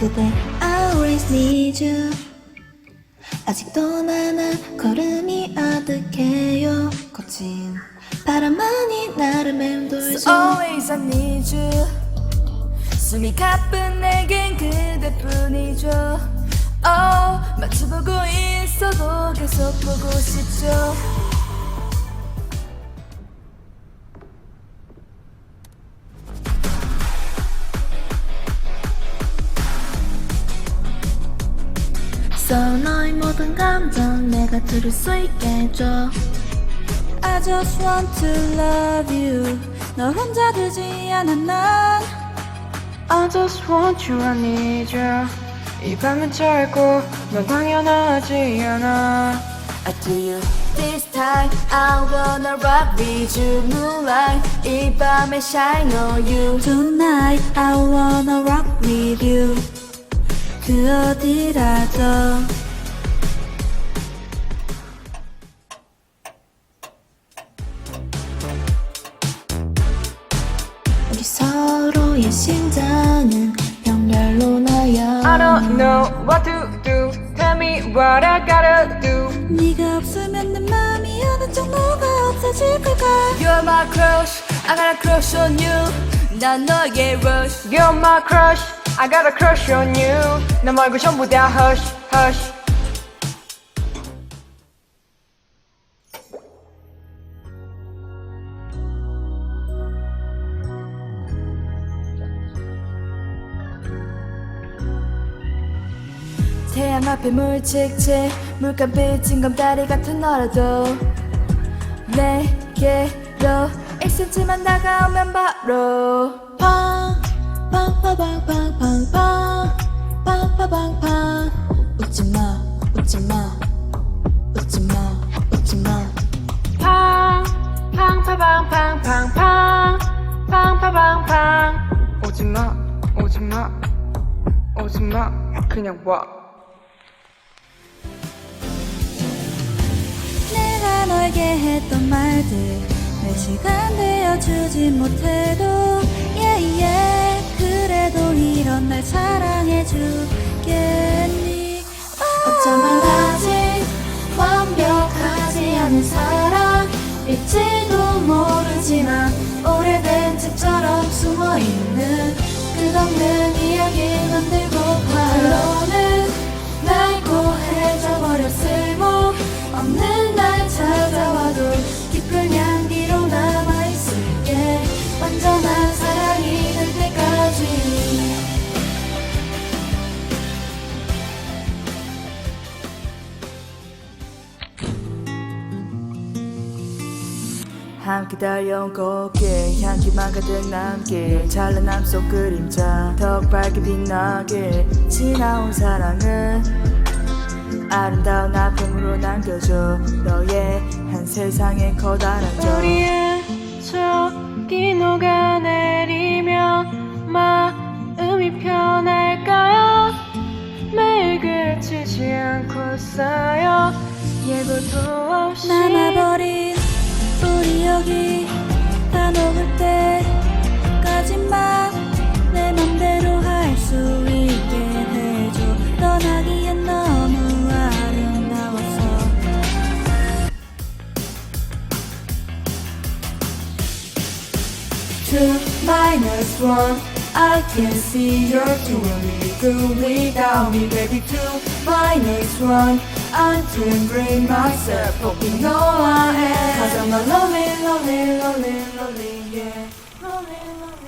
그대 I always need you. 아직도 나는 걸음이 아득해요. 거친 바람만이 나를 맴돌죠. So always I need you. 숨이 가쁜 내겐 그대뿐이죠. Oh, 마주보고 있어도 계속 보고 싶죠 모든 감정 내가 들을 수 있게 해줘 I just want to love you 널 혼자 두지 않아 난 I just want you, I need you 이 밤은 짧고 넌 당연하지 않아 I do you This time I wanna rock with you Moonlight 이 밤에 shine on you Tonight I wanna rock with you 그 어디라도 우리 서로의 심장은 병렬로 나야 I don't know what to do Tell me what I gotta do 네가 없으면 내 맘이 어느 정도가 없어질 걸까 You're my crush I got a crush on you 난 너의 rush You're my crush I got a crush on you 너 말고 전부 다 hush hush 태양 앞에 물책체 물감 삐진 검다리 같은 너라도 내게로 1cm만 다가오면 바로 팡 팡팡팡팡팡팡 팡팡팡팡 웃지마 웃지마 웃지마 웃지마 팡 팡파방팡팡팡 팡파방팡 오지마 오지마 오지마 그냥 와 했던 말들 내 시간 되어주지 못해도 yeah, yeah. 그래도 이런 날 사랑해주겠니? 어쩌면 아직 완벽하지 않은 사랑 일지도 모르지만 오래된 집처럼 숨어있는 끝없는 이야기 만들고 결론은 낡고 해져버려 쓸모 없는 함께 달려온 꽃길. 향기만 가득 남길. 찬란함 속 그림자. 더 밝게 빛나길. 지나온 사랑은 아름다운 아픔으로 남겨줘. 너의 한 세상의 커다란 점. 우리의 저기 녹아내리면 마음이 편할까요? 매일 그치지 않고 쌓여 예고도 없이 남아버린 여기 다 녹을 때까지만 내 맘대로 할 수 있게 해줘. 떠나기엔 너무 아름다워서. Two minus one I can see you're doing good without me baby Two minus one. I can bring myself hoping no I am Cause I'm a lonely, lonely, lonely, lonely, yeah. Lonely, lonely